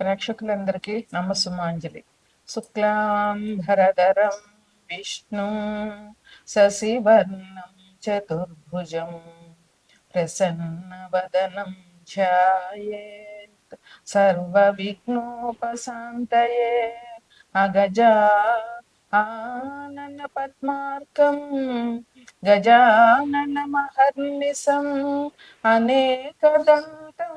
ప్రేక్షకులందరికీ నమస్సుమాంజలి. శుక్లాం భరధరం విష్ణు శశివర్ణం చతుర్భుజం ప్రసన్నవదనం ధ్యాయేత్ సర్వవిఘ్నోపశాంతయే అగజా ఆనన పద్మార్కం గజానన మహర్నిశం అనేకదంతం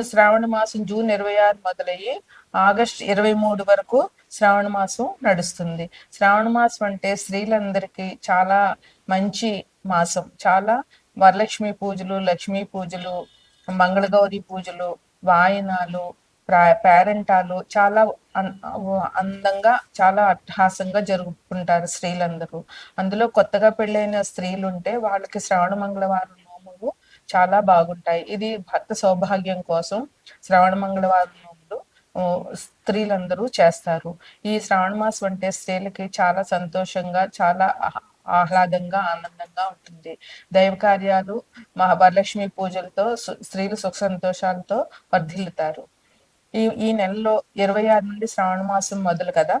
శ్రావణ మాసం జూన్ ఇరవై ఆరు మొదలయ్యి ఆగస్ట్ ఇరవై మూడు వరకు శ్రావణ మాసం నడుస్తుంది. శ్రావణ మాసం అంటే స్త్రీలందరికీ చాలా మంచి మాసం. చాలా వరలక్ష్మి పూజలు లక్ష్మీ పూజలు మంగళగౌరి పూజలు వాయనాలు ప్రా- పేరంటాలు చాలా అందంగా చాలా అట్టహాసంగా జరుపుకుంటారు స్త్రీలందరూ. అందులో కొత్తగా పెళ్ళైన స్త్రీలు ఉంటే వాళ్ళకి శ్రావణ మంగళవారం చాలా బాగుంటాయి. ఇది భర్త సౌభాగ్యం కోసం శ్రావణ మంగళవారం నోములు స్త్రీలందరూ చేస్తారు. ఈ శ్రావణ మాసం అంటే స్త్రీలకి చాలా సంతోషంగా చాలా ఆహ్- ఆహ్లాదంగా ఆనందంగా ఉంటుంది. దైవ కార్యాలు మా వరలక్ష్మి పూజలతో స్త్రీలు సుఖ సంతోషాలతో వర్ధిల్లుతారు. ఈ ఈ నెలలో ఇరవై ఆరు నుండి శ్రావణ మాసం మొదలు కదా?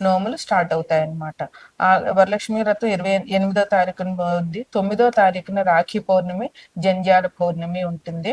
నోములు స్టార్ట్ అవుతాయి అన్నమాట ఆ వరలక్ష్మి వ్రతం ఇరవై ఎనిమిదో తారీఖున ఉంది. తొమ్మిదో తారీఖున రాఖీ పౌర్ణమి జంధ్యాల పౌర్ణమి ఉంటుంది.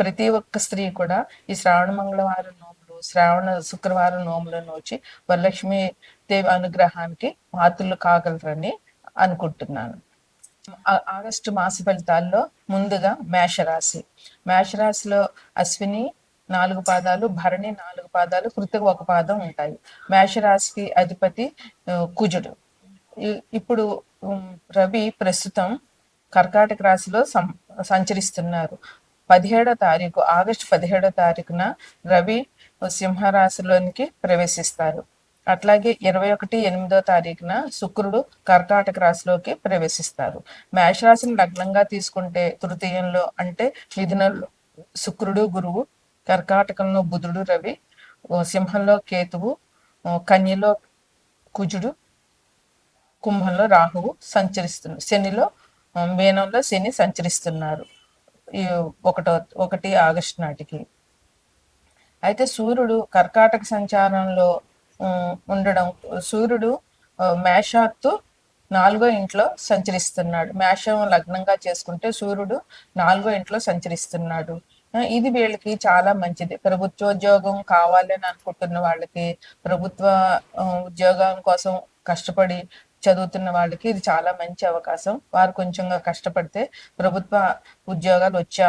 ప్రతి ఒక్క స్త్రీ కూడా ఈ శ్రావణ మంగళవారం నోములు శ్రావణ శుక్రవారం నోములను వచ్చి వరలక్ష్మి దేవి అనుగ్రహానికి పాత్రలు కాగలరని అనుకుంటున్నాను. ఆగస్టు మాస ఫలితాల్లో ముందుగా మేషరాశి. మేషరాశిలో అశ్విని నాలుగు పాదాలు భరణి నాలుగు పాదాలు కృతిక ఒక పాదం ఉంటాయి. మేషరాశికి అధిపతి కుజుడు. ఇప్పుడు రవి ప్రస్తుతం కర్కాటక రాశిలో సం సంచరిస్తున్నారు. పదిహేడో తారీఖు ఆగస్టు పదిహేడో తారీఖున రవి సింహరాశిలోనికి ప్రవేశిస్తారు. అట్లాగే ఇరవై ఒకటి ఎనిమిదో తారీఖున శుక్రుడు కర్కాటక రాశిలోకి ప్రవేశిస్తారు. మేషరాశిని లగ్నంగా తీసుకుంటే తృతీయంలో అంటే మిథునంలో శుక్రుడు గురువు కర్కాటకంలో బుధుడు రవి సింహంలో కేతువు కన్యలో కుజుడు కుంభంలో రాహువు సంచరిస్తున్నారు శనిలో మీనంలో శని సంచరిస్తున్నారు. ఒకటో ఒకటి ఆగస్టు నాటికి. అయితే సూర్యుడు కర్కాటక సంచారంలో ఉండడం సూర్యుడు మేషాత్తు నాలుగో ఇంట్లో సంచరిస్తున్నాడు. మేషం లగ్నంగా చేసుకుంటే సూర్యుడు నాలుగో ఇంట్లో సంచరిస్తున్నాడు. ఇది వీళ్ళకి చాలా మంచిది. ప్రభుత్వోద్యోగం కావాలని అనుకుంటున్న వాళ్ళకి ప్రభుత్వ ఉద్యోగం కోసం కష్టపడి చదువుతున్న వాళ్ళకి ఇది చాలా మంచి అవకాశం. వారు కొంచెంగా కష్టపడితే ప్రభుత్వ ఉద్యోగాలు వచ్చే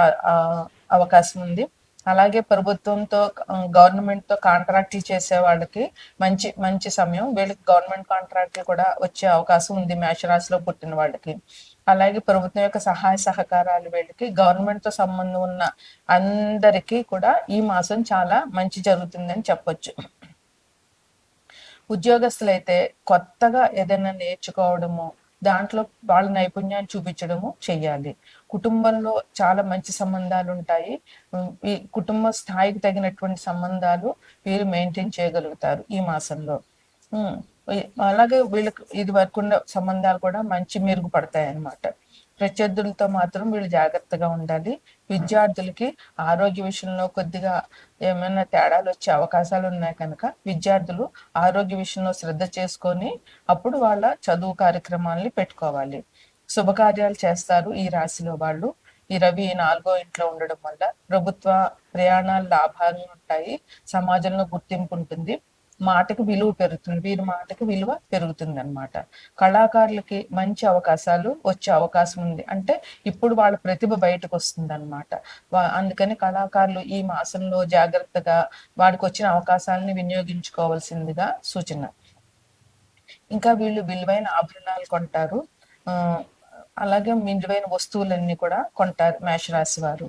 అవకాశం ఉంది. అలాగే ప్రభుత్వంతో గవర్నమెంట్తో కాంట్రాక్ట్లు చేసే వాళ్ళకి మంచి మంచి సమయం. వీళ్ళకి గవర్నమెంట్ కాంట్రాక్ట్లు కూడా వచ్చే అవకాశం ఉంది మేషరాశిలో పుట్టిన వాళ్ళకి. అలాగే ప్రభుత్వం యొక్క సహాయ సహకారాలు వీళ్ళకి గవర్నమెంట్తో సంబంధం ఉన్న అందరికీ కూడా ఈ మాసం చాలా మంచి జరుగుతుందని చెప్పొచ్చు. ఉద్యోగస్తులైతే కొత్తగా ఏదైనా నేర్చుకోవడము దాంట్లో వాళ్ళ నైపుణ్యాన్ని చూపించడము చెయ్యాలి కుటుంబంలో చాలా మంచి సంబంధాలు ఉంటాయి. ఈ కుటుంబ స్థాయికి తగినటువంటి సంబంధాలు వీరు మెయింటైన్ చేయగలుగుతారు ఈ మాసంలో. అలాగే వీళ్ళకి ఇది వరకు ఉన్న సంబంధాలు కూడా మంచి మెరుగుపడతాయి అన్నమాట ప్రత్యర్థులతో మాత్రం వీళ్ళు జాగ్రత్తగా ఉండాలి. విద్యార్థులకి ఆరోగ్య విషయంలో కొద్దిగా ఏమైనా తేడాలు వచ్చే అవకాశాలు ఉన్నాయి కనుక విద్యార్థులు ఆరోగ్య విషయంలో శ్రద్ధ చేసుకొని అప్పుడు వాళ్ళ చదువు కార్యక్రమాల్ని పెట్టుకోవాలి. శుభకార్యాలు చేస్తారు ఈ రాశిలో వాళ్ళు. ఈ రవి నాలుగో ఇంట్లో ఉండడం వల్ల ప్రభుత్వ ప్రయాణాలు లాభాలు ఉంటాయి. సమాజంలో గుర్తింపు ఉంటుంది. మాటకు విలువ పెరుగుతుంది వీరి మాటకు విలువ పెరుగుతుంది అనమాట కళాకారులకి మంచి అవకాశాలు వచ్చే అవకాశం ఉంది. అంటే ఇప్పుడు వాళ్ళ ప్రతిభ బయటకు వస్తుంది అనమాట అందుకని కళాకారులు ఈ మాసంలో జాగ్రత్తగా వాడికి వచ్చిన అవకాశాలని వినియోగించుకోవాల్సిందిగా సూచన. ఇంకా వీళ్ళు విలువైన ఆభరణాలు కొంటారు. అలాగే విలువైన వస్తువులన్నీ కూడా కొంటారు మేషరాశి వారు.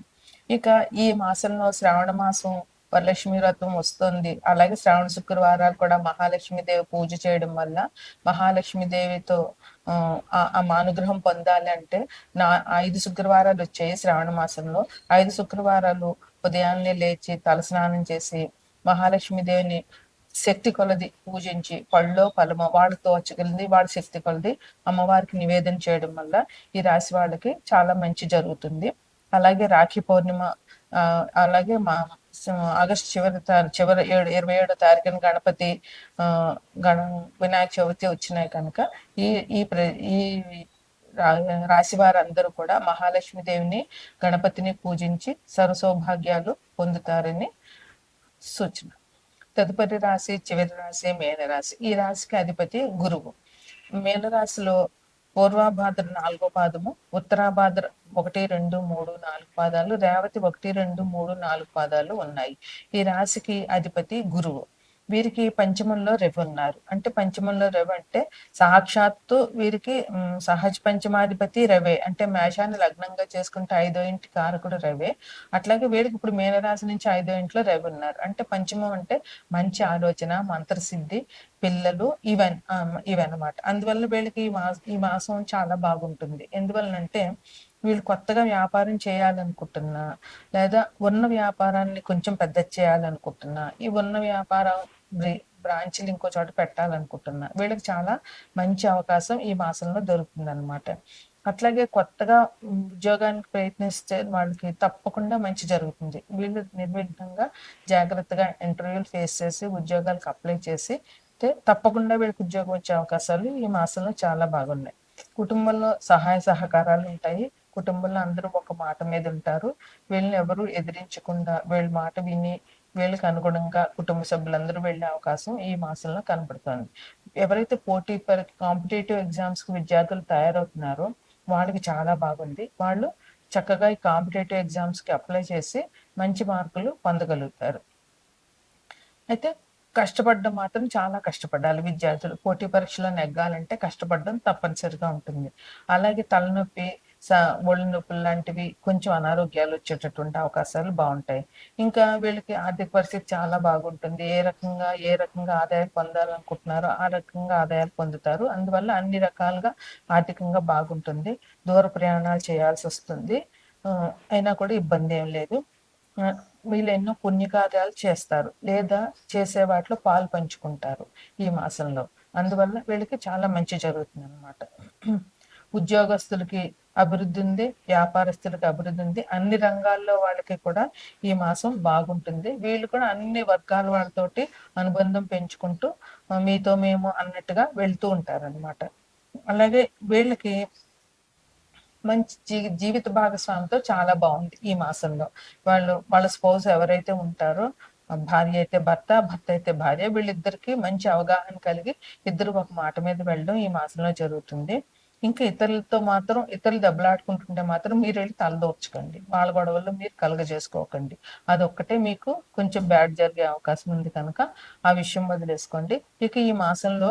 ఇక ఈ మాసంలో శ్రావణ మాసం వరలక్ష్మి వ్రతం వస్తుంది. అలాగే శ్రావణ శుక్రవారాలు కూడా మహాలక్ష్మి దేవి పూజ చేయడం వల్ల మహాలక్ష్మి దేవితో ఆ, ఆ- అనుగ్రహం పొందాలి అంటే నా ఐదు శుక్రవారాలు వచ్చాయి శ్రావణ మాసంలో. ఐదు శుక్రవారాలు ఉదయాన్నే లేచి తలస్నానం చేసి మహాలక్ష్మి దేవిని శక్తి కొలది పూజించి పళ్ళో ఫలమో వాడు తోచగలింది వాడి శక్తి కొలది అమ్మవారికి నివేదన చేయడం వల్ల ఈ రాశి వాళ్ళకి చాలా మంచి జరుగుతుంది. అలాగే రాఖీ పౌర్ణిమ అలాగే మా ఆగస్ట్ ఆగస్టు చివరి చివరి ఏడు ఇరవై ఏడో తారీఖున గణపతి గణ వినాయక చవితి వచ్చినాయి కనుక ఈ ఈ ప్ర ఈ రాశి వారందరూ కూడా మహాలక్ష్మి దేవిని గణపతిని పూజించి సర్వసౌభాగ్యాలు పొందుతారని సూచన. తదుపరి రాశి చివరి రాశి మేనరాశి. ఈ రాశికి అధిపతి గురువు. మేనరాశిలో పూర్వాభాద్ర నాలుగో పాదము ఉత్తరాభాద్ర ఒకటి రెండు మూడు నాలుగు పాదాలు రేవతి ఒకటి రెండు మూడు నాలుగు పాదాలు ఉన్నాయి. ఈ రాశికి అధిపతి గురువు. వీరికి పంచమంలో రవి ఉన్నారు. అంటే పంచమంలో రవి అంటే సాక్షాత్తు వీరికి సహజ పంచమాధిపతి రవే. అంటే మేషాన్ని లగ్నంగా చేసుకుంటే ఐదో ఇంటి కారకుడు రవే. అట్లాగే వీరికి ఇప్పుడు మీనరాశి నుంచి ఐదో ఇంట్లో రవి ఉన్నారు. అంటే పంచమం అంటే మంచి ఆలోచన మంత్రసిద్ధి పిల్లలు ఇవన్ ఇవన్నమాట అందువల్ల వీళ్ళకి ఈ మాస ఈ మాసం చాలా బాగుంటుంది. ఎందువలనంటే వీళ్ళు కొత్తగా వ్యాపారం చేయాలనుకుంటున్నా లేదా ఉన్న వ్యాపారాన్ని కొంచెం పెద్ద చేయాలనుకుంటున్నా ఈ ఉన్న వ్యాపారం బ్రాంచ్లు ఇంకో చోట పెట్టాలనుకుంటున్నా. వీళ్ళకి చాలా మంచి అవకాశం ఈ మాసంలో దొరుకుతుంది అనమాట అట్లాగే కొత్తగా ఉద్యోగానికి ప్రయత్నిస్తే వాళ్ళకి తప్పకుండా మంచి జరుగుతుంది. వీళ్ళు నిర్విఘ్నంగా జాగ్రత్తగా ఇంటర్వ్యూలు ఫేస్ చేసి ఉద్యోగాలకు అప్లై చేసి తప్పకుండా వీళ్ళకి ఉద్యోగం వచ్చే అవకాశాలు ఈ మాసంలో చాలా బాగున్నాయి. కుటుంబంలో సహాయ సహకారాలు ఉంటాయి. కుటుంబంలో అందరూ ఒక మాట మీద ఉంటారు. వీళ్ళని ఎవరు ఎదిరించకుండా వీళ్ళ మాట విని వీళ్ళకి అనుగుణంగా కుటుంబ సభ్యులందరూ వెళ్ళే అవకాశం ఈ మాసంలో కనబడుతుంది. ఎవరైతే పోటీ కాంపిటేటివ్ ఎగ్జామ్స్కి విద్యార్థులు తయారవుతున్నారో వాళ్ళకి చాలా బాగుంది. వాళ్ళు చక్కగా ఈ కాంపిటేటివ్ ఎగ్జామ్స్కి అప్లై చేసి మంచి మార్కులు పొందగలుగుతారు. అయితే కష్టపడడం మాత్రం చాలా కష్టపడాలి. విద్యార్థులు పోటీ పరీక్షలను నెగ్గాలంటే కష్టపడడం తప్పనిసరిగా ఉంటుంది. అలాగే తలనొప్పి ఒళ్ళు నొప్పులు లాంటివి కొంచెం అనారోగ్యాలు వచ్చేటటువంటి అవకాశాలు బాగుంటాయి. ఇంకా వీళ్ళకి ఆర్థిక పరిస్థితి చాలా బాగుంటుంది. ఏ రకంగా ఏ రకంగా ఆదాయాలు పొందాలనుకుంటున్నారో ఆ రకంగా ఆదాయాలు పొందుతారు. అందువల్ల అన్ని రకాలుగా ఆర్థికంగా బాగుంటుంది. దూర ప్రయాణాలు చేయాల్సి వస్తుంది. అయినా కూడా ఇబ్బంది ఏం లేదు. వీళ్ళు ఎన్నో పుణ్యకార్యాలు చేస్తారు. లేదా చేసే వాటిలో పాలు పంచుకుంటారు ఈ మాసంలో. అందువల్ల వీళ్ళకి చాలా మంచి జరుగుతుంది అనమాట ఉద్యోగస్తులకి అభివృద్ధి ఉంది వ్యాపారస్తులకి అభివృద్ధి ఉంది. అన్ని రంగాల్లో వాళ్ళకి కూడా ఈ మాసం బాగుంటుంది. వీళ్ళు కూడా అన్ని వర్గాల వాళ్ళతోటి అనుబంధం పెంచుకుంటూ మీతో మేము అన్నట్టుగా వెళ్తూ ఉంటారనమాట అలాగే వీళ్ళకి మంచి జీ- జీవిత భాగస్వామితో చాలా బాగుంది ఈ మాసంలో. వాళ్ళు వాళ్ళ స్పౌస్ ఎవరైతే ఉంటారో భార్య అయితే భర్త భర్త అయితే భార్య వీళ్ళిద్దరికి మంచి అవగాహన కలిగి ఇద్దరు ఒక మాట మీద వెళ్ళడం ఈ మాసంలో జరుగుతుంది. ఇంకా ఇతరులతో మాత్రం ఇతరులు దెబ్బలాడుకుంటుంటే మాత్రం మీరు వెళ్ళి తలదోర్చకండి. వాళ్ళ గొడవల్లో మీరు కలగజేసుకోకండి. అదొక్కటే మీకు కొంచెం బ్యాడ్ జరిగే అవకాశం ఉంది కనుక ఆ విషయం వదిలేసుకోండి. ఇక ఈ మాసంలో